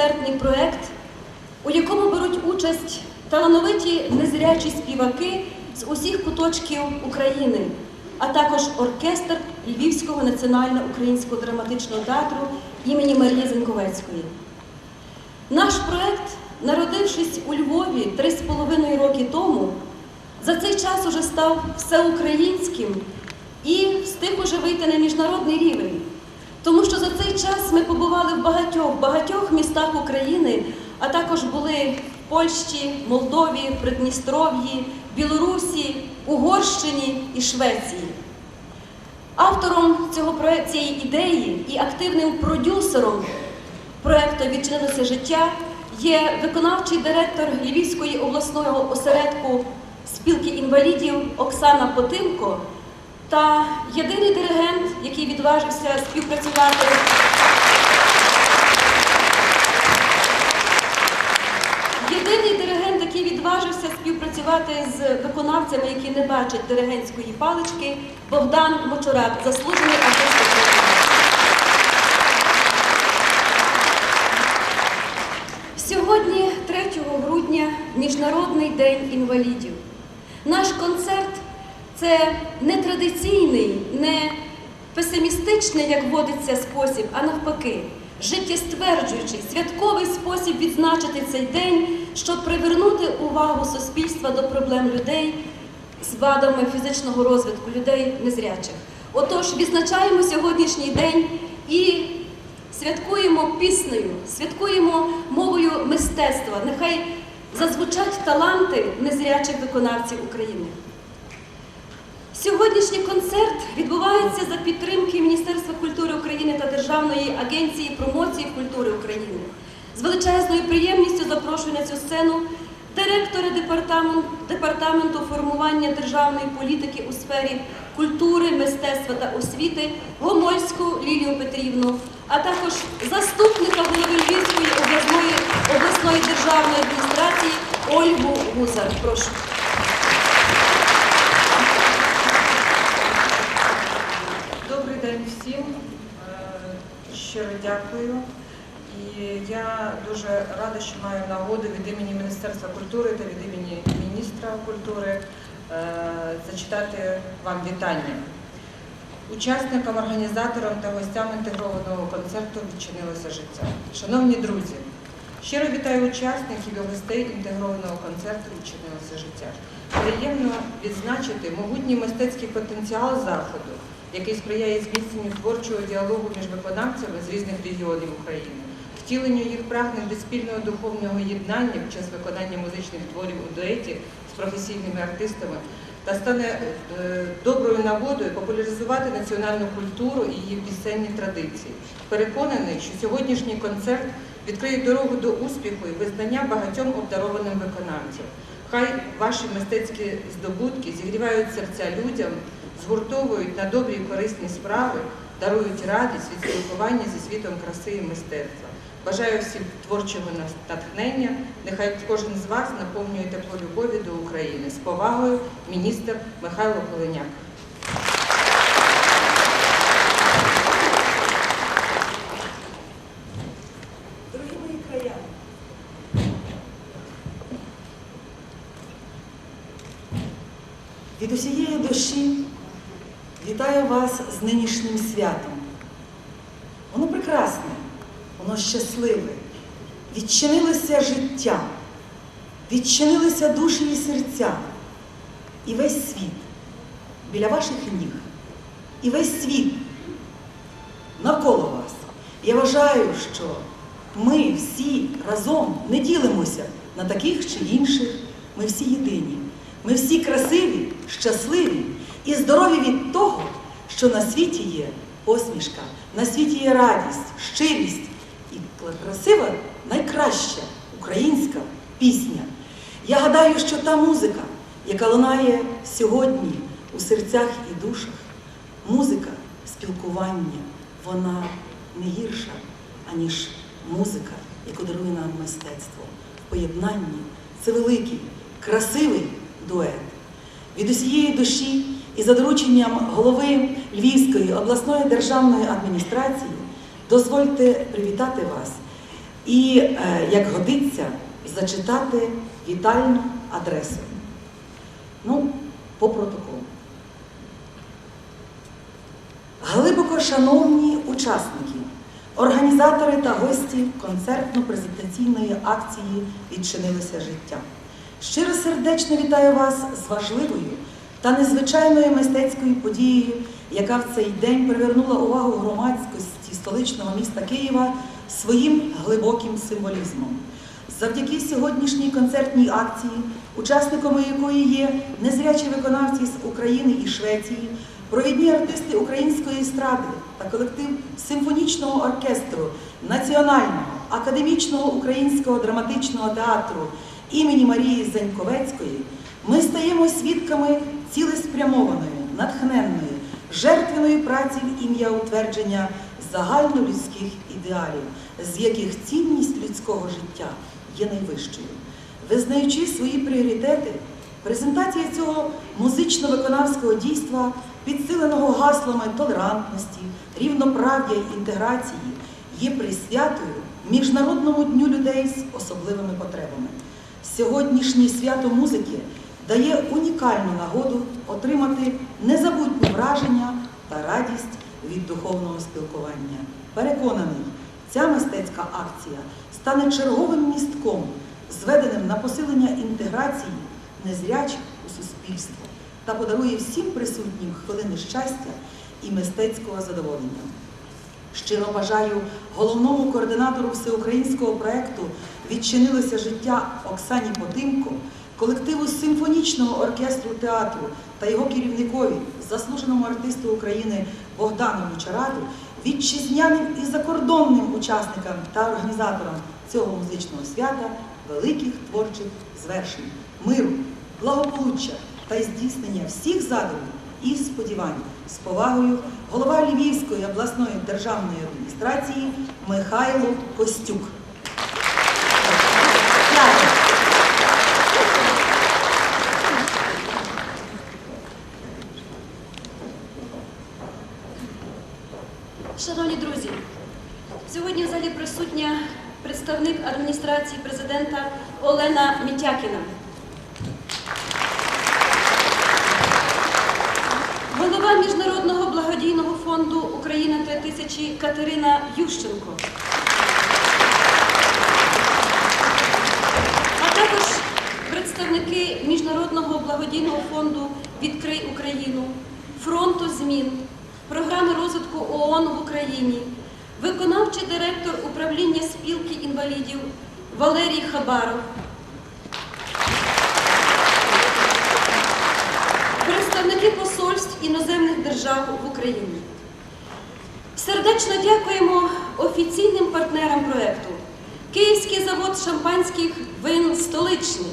концертний проект, у якому беруть участь талановиті незрячі співаки з усіх куточків України, а також оркестр Львівського національного українського драматичного театру імені Марії Зенковецької. Наш проект, народившись у Львові три з половиною роки тому, за цей час уже став всеукраїнським і встиг уже вийти на міжнародний рівень. Тому що за цей час ми побували в багатьох багатьох містах України, а також були в Польщі, Молдові, Придністров'ї, Білорусі, Угорщині і Швеції. Автором цього проекту цієї ідеї і активним продюсером проекту Відчинилося життя є виконавчий директор Львівської обласного осередку спілки інвалідів Оксана Потимко та єдиний диригент, який відважився співпрацювати. Єдиний диригент, який відважився співпрацювати з виконавцями, які не бачать диригентської палички, Богдан Мочурак, заслужений артист. Сьогодні, 3 грудня, Міжнародний день інвалідів. Наш концерт це не традиційний, не песимістичний, як водиться спосіб, а навпаки, життєстверджуючий, святковий спосіб відзначити цей день, щоб привернути увагу суспільства до проблем людей з вадами фізичного розвитку, людей незрячих. Отож, відзначаємо сьогоднішній день і святкуємо піснею, святкуємо мовою мистецтва. Нехай зазвучать таланти незрячих виконавців України. Сьогоднішній концерт відбувається за підтримки Міністерства культури України та Державної агенції промоції культури України. З величезною приємністю запрошую на цю сцену директора департаменту, формування державної політики у сфері культури, мистецтва та освіти Гомольську Лілію Петрівну, а також заступника голови Львівської обласної, обласної державної адміністрації Ольгу Гузар. Прошу. День всім. Щиро дякую. І я дуже рада, що маю нагоду від імені Міністерства культури та від імені міністра культури е, зачитати вам вітання. Учасникам, організаторам та гостям інтегрованого концерту відчинилося життя. Шановні друзі, щиро вітаю учасників і гостей інтегрованого концерту Відчинилося життя. Приємно відзначити могутній мистецький потенціал заходу, який сприяє зміцненню творчого діалогу між виконавцями з різних регіонів України, втіленню їх прагнень до спільного духовного єднання під час виконання музичних творів у дуеті з професійними артистами та стане е, доброю нагодою популяризувати національну культуру і її пісенні традиції. Переконаний, що сьогоднішній концерт відкриє дорогу до успіху і визнання багатьом обдарованим виконавцям. Хай ваші мистецькі здобутки зігрівають серця людям, згуртовують на добрі і корисні справи, дарують радість від спілкування зі світом краси і мистецтва. Бажаю всім творчого натхнення. Нехай кожен з вас наповнює тепло любові до України. З повагою, міністр Михайло Коленяк. Дорогі мої краяни, від усієї вас з нинішнім святом. Воно прекрасне, воно щасливе. Відчинилося життя, відчинилися душі і серця. І весь світ біля ваших ніг. І весь світ навколо вас. Я вважаю, що ми всі разом не ділимося на таких чи інших. Ми всі єдині. Ми всі красиві, щасливі і здорові від того, що на світі є посмішка, на світі є радість, щирість і красива, найкраща українська пісня. Я гадаю, що та музика, яка лунає сьогодні у серцях і душах, музика, спілкування, вона не гірша, аніж музика, яку дарує нам мистецтво. В поєднанні це великий, красивий дует. Від усієї душі і за дорученням голови Львівської обласної державної адміністрації дозвольте привітати вас і, е, як годиться, зачитати вітальну адресу. Ну, по протоколу. Глибоко шановні учасники, організатори та гості концертно-презентаційної акції Відчинилося життя. Щиро сердечно вітаю вас з важливою та незвичайною мистецькою подією, яка в цей день привернула увагу громадськості столичного міста Києва своїм глибоким символізмом. Завдяки сьогоднішній концертній акції, учасниками якої є незрячі виконавці з України і Швеції, провідні артисти української естради та колектив симфонічного оркестру Національного академічного українського драматичного театру імені Марії Заньковецької, ми стаємо свідками цілеспрямованої, натхненної, жертвеної праці в ім'я утвердження загальнолюдських ідеалів, з яких цінність людського життя є найвищою. Визнаючи свої пріоритети, презентація цього музично-виконавського дійства, підсиленого гаслами толерантності, рівноправ'я і інтеграції, є присвятою Міжнародному дню людей з особливими потребами. Сьогоднішнє свято музики дає унікальну нагоду отримати незабутні враження та радість від духовного спілкування. Переконаний, ця мистецька акція стане черговим містком, зведеним на посилення інтеграції незрячих у суспільство та подарує всім присутнім хвилини щастя і мистецького задоволення. Щиро бажаю головному координатору всеукраїнського проєкту відчинилося життя Оксані Потимко, колективу симфонічного оркестру театру та його керівникові, заслуженому артисту України Богдану Мучараду, вітчизняним і закордонним учасникам та організаторам цього музичного свята великих творчих звершень, миру, благополуччя та здійснення всіх задумів і сподівань з повагою голова Львівської обласної державної адміністрації Михайло Костюк. Дякую. Шановні друзі, сьогодні в залі присутня представник адміністрації президента Олена Мітякіна. Голова Міжнародного благодійного фонду Україна 3000 Катерина Ющенко. А також представники Міжнародного благодійного фонду Відкрий Україну, фронту змін, програми розвитку ООН в Україні, виконавчий директор управління спілки інвалідів Валерій Хабаров, представники посольств іноземних держав в Україні. Сердечно дякуємо офіційним партнерам проєкту Київський завод шампанських вин столичний.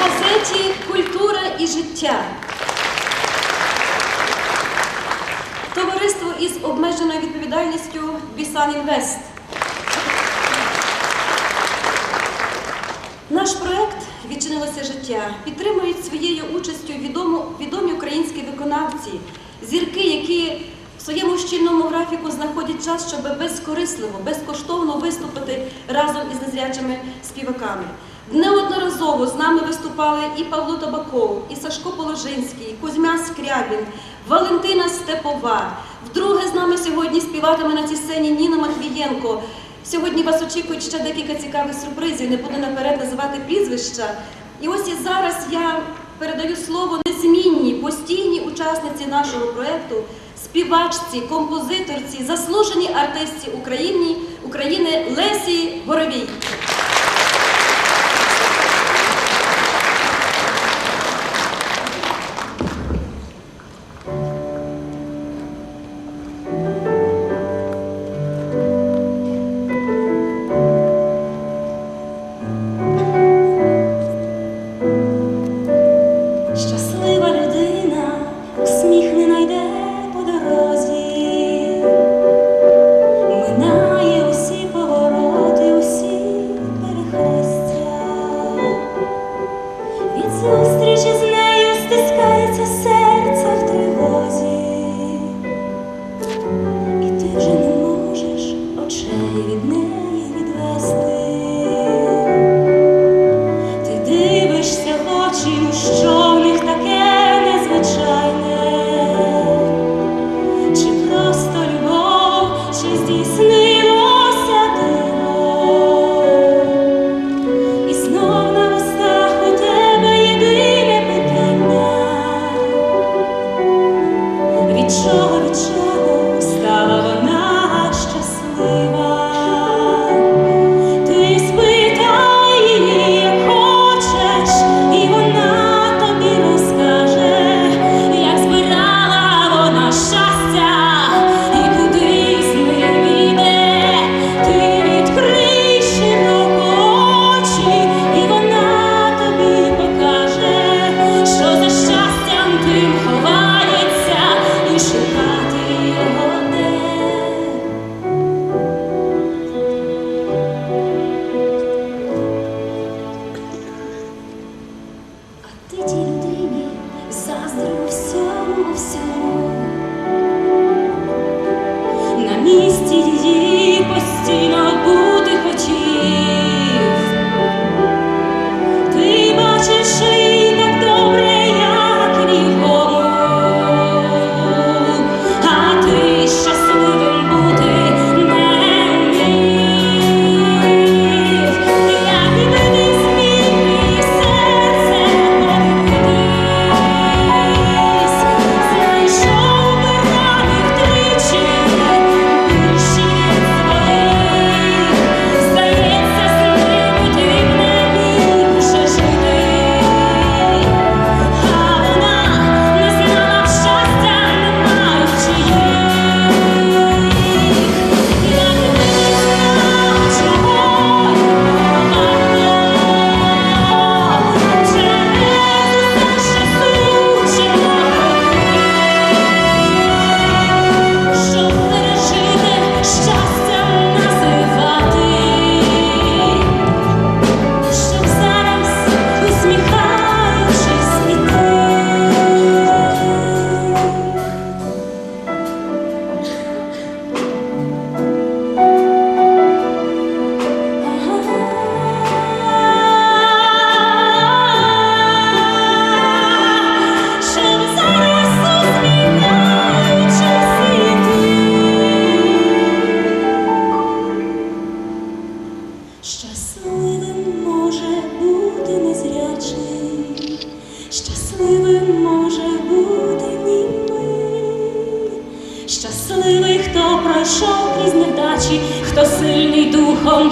Газеті Культура і життя. Обмеженою відповідальністю Бісан Інвест. Наш проект Відчинилося життя підтримують своєю участю відомі українські виконавці, зірки, які в своєму щільному графіку знаходять час, щоб безкорисливо, безкоштовно виступити разом із незрячими співаками. Неодноразово з нами виступали і Павло Табаков, і Сашко Положинський, і Кузьмя Скрябін, Валентина Степова. Вдруге з нами сьогодні співатиме на цій сцені Ніна Матвієнко. Сьогодні вас очікують ще декілька цікавих сюрпризів, не буду наперед називати прізвища. І ось і зараз я передаю слово незмінній, постійній учасниці нашого проєкту, співачці, композиторці, заслуженій артистці України, України Лесі Боровій.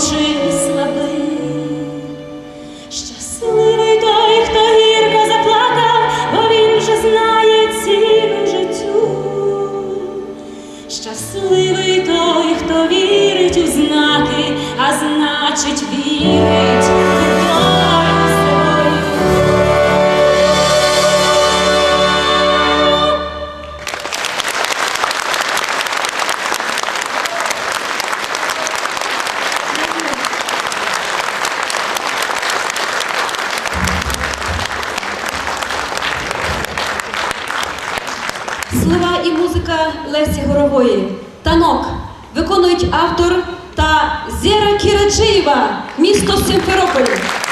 watching 여러 분.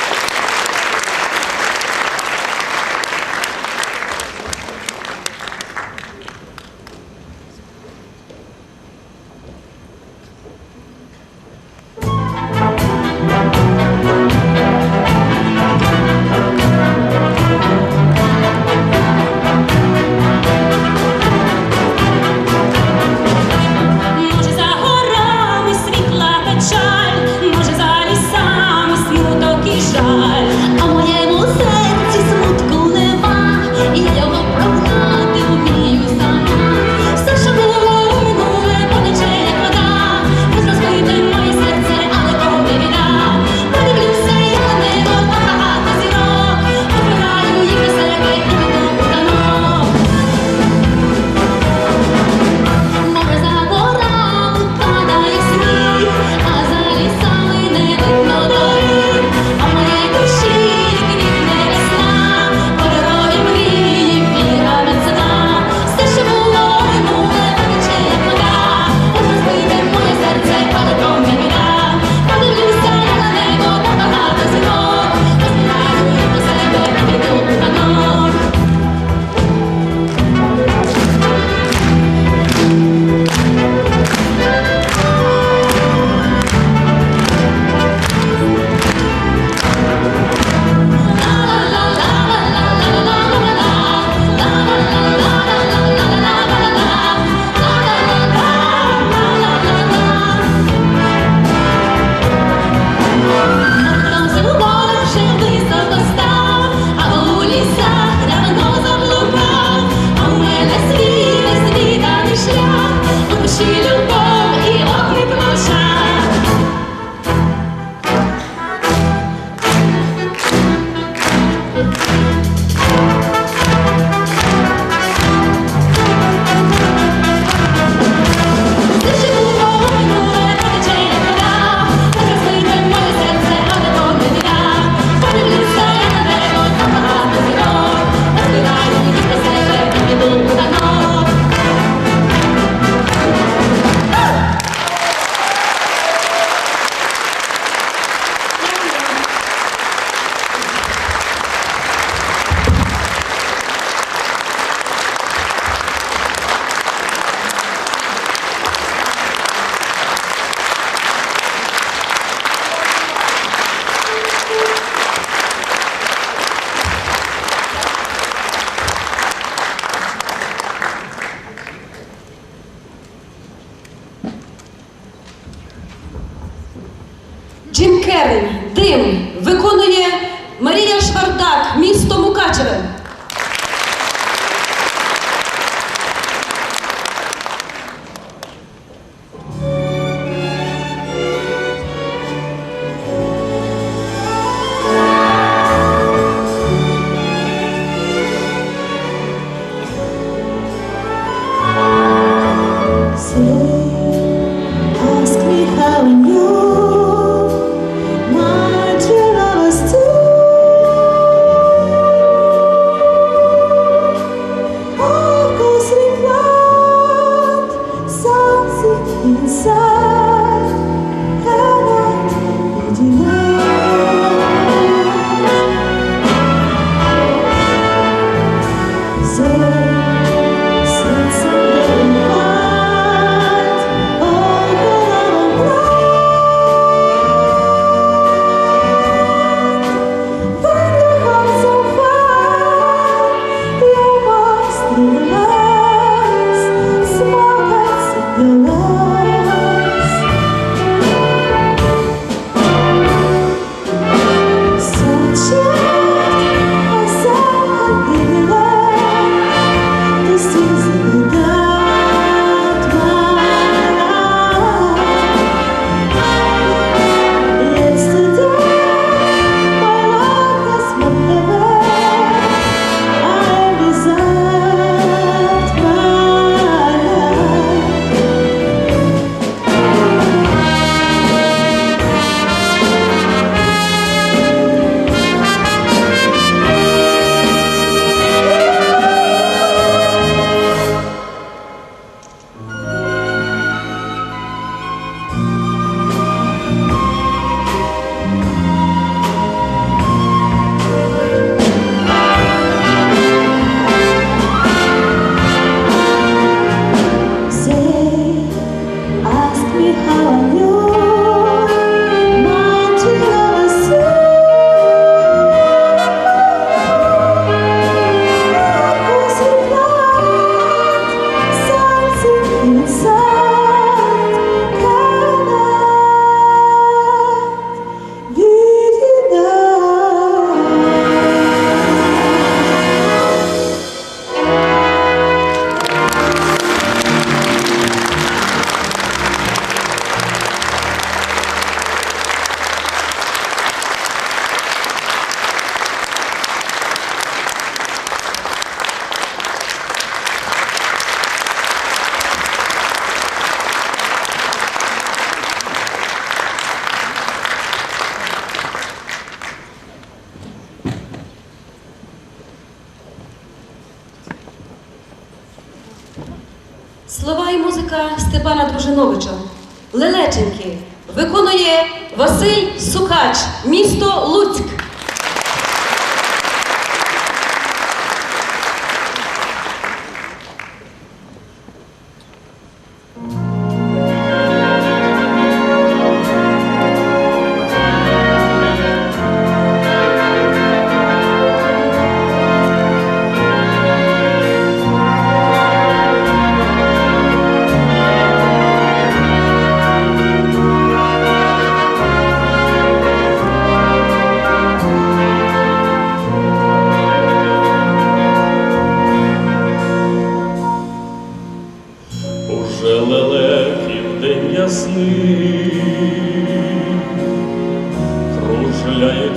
Сукач, місто Луцьк.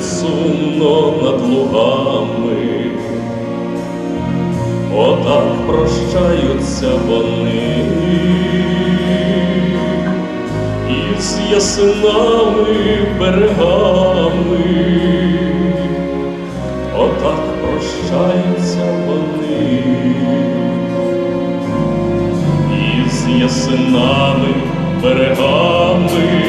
Сумно над лугами, отак прощаються вони. Із ясними берегами, отак прощаються вони. Із ясинами берегами,